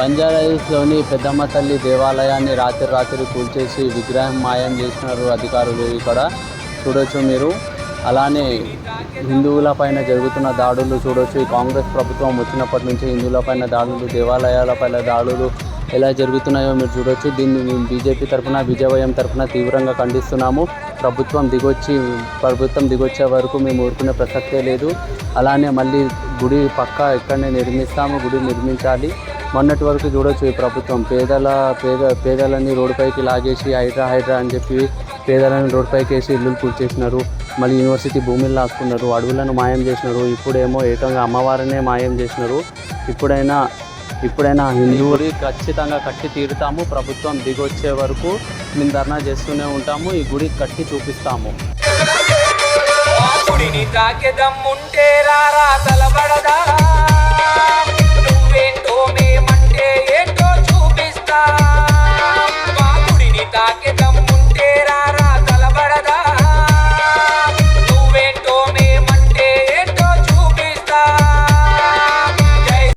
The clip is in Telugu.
బంజారాహిల్స్లోని పెద్దమ్మ తల్లి దేవాలయాన్ని రాత్రి రాత్రి కూల్చేసి విగ్రహం మాయం చేసినారు అధికారులు ఇక్కడ చూడొచ్చు మీరు. అలానే హిందువుల పైన జరుగుతున్న దాడులు చూడొచ్చు. ఈ కాంగ్రెస్ ప్రభుత్వం వచ్చినప్పటి నుంచి హిందువుల పైన దాడులు దేవాలయాల పైన దాడులు ఎలా జరుగుతున్నాయో మీరు చూడొచ్చు. దీన్ని మేము బీజేపీ తరఫున విజయవయం తరఫున తీవ్రంగా ఖండిస్తున్నాము. ప్రభుత్వం దిగొచ్చి ప్రభుత్వం దిగొచ్చే వరకు మేము ఊరుకునే ప్రసక్తే లేదు. అలానే మళ్ళీ గుడి పక్క ఎక్కడనే నిర్మిస్తాము. గుడి నిర్మించాలి. మొన్నటి వరకు చూడొచ్చు ఈ ప్రభుత్వం. పేదల పేద పేదలని రోడ్డుపైకి లాగేసి హైడ్రా హైడ్రా అని చెప్పి పేదలను రోడ్డుపైకి వేసి ఇల్లులు కూల్చేసినారు మళ్ళీ యూనివర్సిటీ భూమిని లాక్కున్నారు. అడవులను మాయం చేసినారు. ఇప్పుడేమో ఏకంగా అమ్మవారినే మాయం చేసినారు. ఇప్పుడైనా ఇప్పుడైనా హిందువులు ఖచ్చితంగా కట్టి తీరుతాము. ప్రభుత్వం దిగొచ్చే వరకు మేము ధర్నా చేస్తూనే ఉంటాము. ఈ గుడి కట్టి చూపిస్తాము. గుడిని తాకే దమ్ముంటే రారా